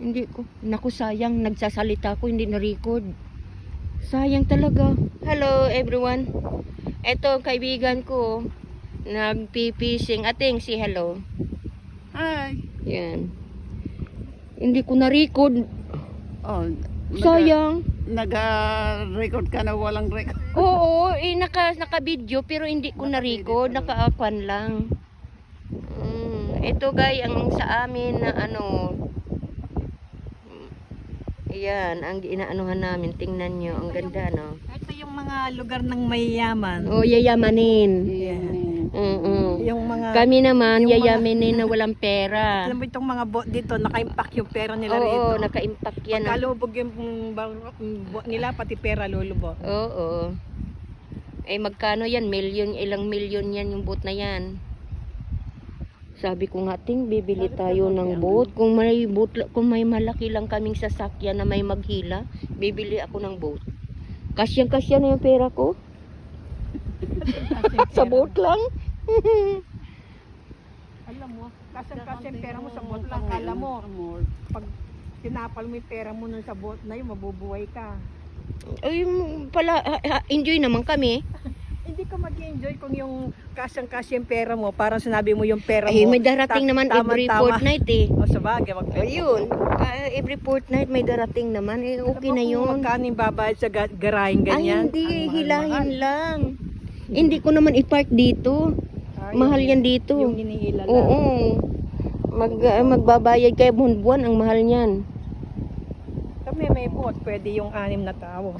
Hindi ko. Naku, sayang. Nagsasalita ko, hindi na-record. Sayang talaga. Hello, everyone. Ito, ang kaibigan ko. Nagpipising. Ating, si hello. Hi. Yan. Hindi ko na-record. Oh, Sayang. Nag-record ka na walang record. Oo, eh, naka, naka-video pero hindi ko na-record. Naka-akuan lang. Mm, ito guys, ang sa amin na ano, Ayan, ang inaanuhan namin. Tingnan nyo, ang ganda, no? Ito yung mga lugar ng mayayaman. O, yayamanin. Yeah. Mm-mm. Yung mga Kami naman, Yung mga- yayaminin na walang pera. alam mo itong mga boat dito, naka-impact yung pera nila Oo, rito. naka-impact yan. ah. Pagkalubog yung boat nila, pati pera lulubog. Oo. Eh, magkano yan? Million, ilang million yan yung boat na yan. Sabi ko nga, ting, bibili tayo ng boat. Kung may boat, kung may malaki lang kaming sasakyan na may maghila, bibili ako ng boat. Kasyang-kasya na yung pera ko. Sa boat lang. Alam mo, kasi kasi yung pera mo sa boat lang, kala mo, pag tinapal mo yung pera mo nun sa boat na yun, mabubuhay ka. Ay, pala, enjoy naman kami. Hindi ka mag-enjoy kung yung kasyang-kasya yung pera mo, parang sinabi mo yung pera Ay, mo. may darating ta- naman every tama-tama. fortnight eh. O sa bagay, wag Ayun, ah, every fortnight may darating naman. Eh, okay na yun. Magkano yung babayad sa ga- garaing ganyan? Ay, hindi, Ang hilahin lang. Hindi ko naman i-park dito. Ah, Mahal yan dito. Yung hinihila lang. Oo. Mag, ah, magbabayad kayo buwan-buwan, ang mahal niyan. Kami may boat, pwede yung anim na tao.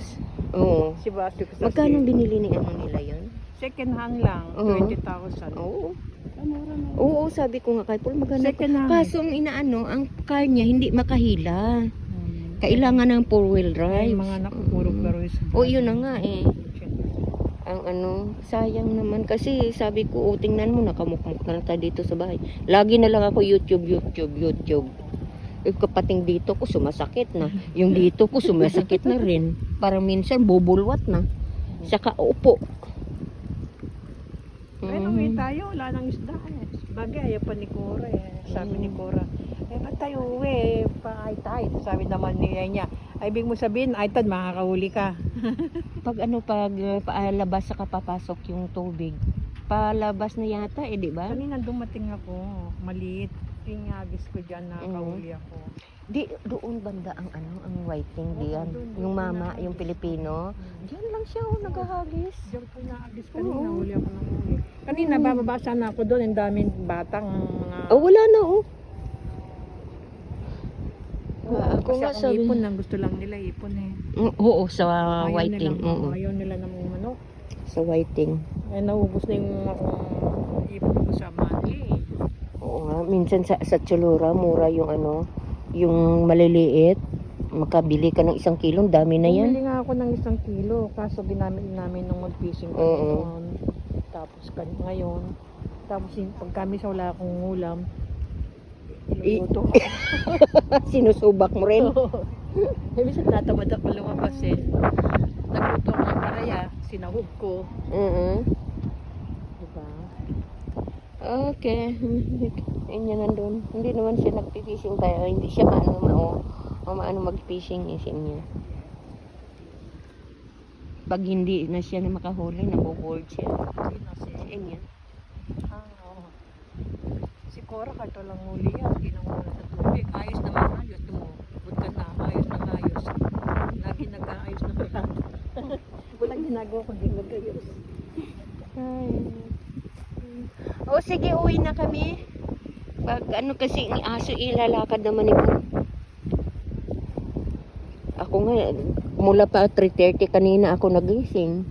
Oo. Si sa Magkano binili ni ano nila yun? Second hand lang, Oo. 20,000. Oo. Mura na. Oo, sabi ko nga kay Paul, maganda. Second hand. Kaso ang inaano, ang car niya hindi makahila. Hmm. Kailangan ng four-wheel Ay, drive. mga nakupuro Mm. garoy sa O, yun na nga eh. ang ano, sayang naman kasi sabi ko, oh, tingnan mo, nakamukmuk na lang tayo dito sa bahay. Lagi na lang ako YouTube, YouTube, YouTube. Yung kapating dito ko, sumasakit na. Yung dito ko, sumasakit na rin. Parang minsan, bubulwat na. Saka upo. Pero Mhm. may tayo, wala nang isda eh. Bagay, ayaw pa ni Cora eh. Sabi ni Mm. Cora, eh ba't tayo uwi? Pa ay tide. Sabi naman niya niya, ay ibig mo sabihin, ay tad, makakahuli ka. Pag ano, pag uh, paalabas saka papasok yung tubig, palabas na yata eh, di ba? Kanina dumating ako, maliit. Tingagis ko dyan, Mm. nakahuli ako. Di, doon banda ang ano, ang whiting Oo, diyan. doon, Yung doon mama, na- yung Pilipino. Mm. Diyan lang siya, oh, nagahagis. Diyan ko naagis kanina, huli ako ng huli. Kanina, Oo. bababasa na ako doon, ang daming batang mga... Oh, wala na, oh. Oo, Ah, ako kasi nga akong sabi- ipon lang, gusto lang nila ipon eh. Mm, Oo, sa ayaw whiting. Nila, Oo, ayaw nila ng manok. sa whiting. Eh, naubos na yung akong ipon ko sa monthly. Oo nga, minsan sa, sa Cholora, mura yung ano, yung maliliit. Makabili ka ng isang kilo, dami na yan. Bumili nga ako ng isang kilo, kaso ginamit namin nung mag-fishing Oo. noon. Tapos kan- ngayon, tapos yung- pag kami sa wala akong ulam, I- iluluto ko. Sinusubak mo rin. Eh, minsan natamad ako lumabas eh. Nagluto ako ng karaya, sinahog ko. Oo. Diba? Okay. Yan nandun. Hindi naman siya nagpi-fishing tayo. Hindi siya maano mao. O maano mag-fishing isin niya. Pag hindi na siya na makahuli, naboboard siya. Sino si... Ayun yan. Ah, oo. Si Cora kato lang huli yan, ginamuna sa tubig. Ayos naman ayos, tumubod ka na, ayos na ayos. Lagi nag-aayos na kaya. Walang ginagawa kundi mag-ayos. Ay. O sige, uwi na kami. Pag ano kasi ang aso ilalakad naman ito. Ako nga, mula pa 3.30 kanina ako nagising.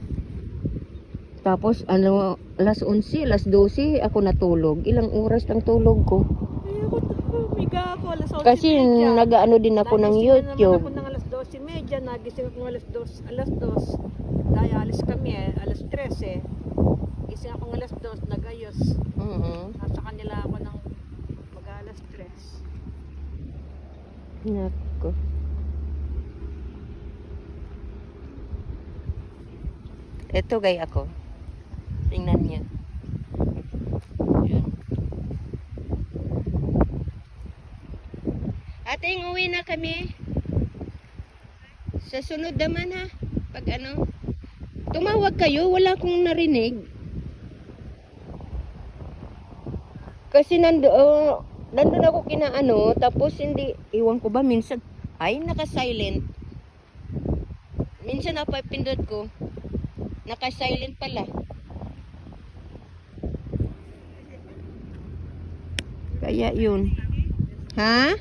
Tapos ano, alas 11, alas 12 ako natulog. Ilang oras lang tulog ko. Ay, ako, alas 11 Kasi nag-ano din ako ng Nagising na YouTube. naman ako ng alas 12.30, nagising ako ng alas 2, alas 2. Dahil alis kami eh, alas 13 eh. Gising ako ng alas 2, nagayos. Mhm. Nasa kanila ako ng mag alas 3. Nako. Ito gay ako. Tingnan niya. Yan. Ating uwi na kami. Sa sunod naman ha. Pag ano. Tumawag kayo, wala akong narinig. Kasi nando, oh, nandun ako kina ano, tapos hindi, iwan ko ba minsan, ay naka-silent. Minsan napapindot ko, naka-silent pala. Kaya yun. Ha?